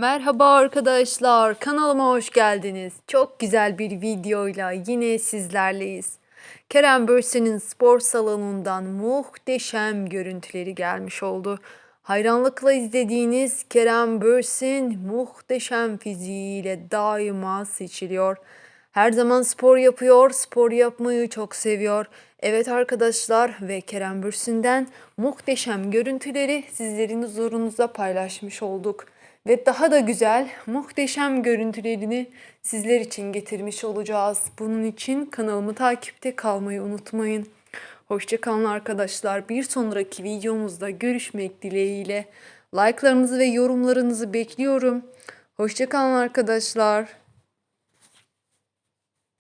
Merhaba arkadaşlar, kanalıma hoş geldiniz. Çok güzel bir videoyla yine sizlerleyiz. Kerem Bürsin'in spor salonundan muhteşem görüntüleri gelmiş oldu. Hayranlıkla izlediğiniz Kerem Bürsin muhteşem fiziğiyle daima seçiliyor. Her zaman spor yapıyor, spor yapmayı çok seviyor. Evet arkadaşlar ve Kerem Bürsin'den muhteşem görüntüleri sizlerin huzurunuzda paylaşmış olduk. Ve daha da güzel, muhteşem görüntülerini sizler için getirmiş olacağız. Bunun için kanalımı takipte kalmayı unutmayın. Hoşçakalın arkadaşlar. Bir sonraki videomuzda görüşmek dileğiyle. Like'larınızı ve yorumlarınızı bekliyorum. Hoşçakalın arkadaşlar.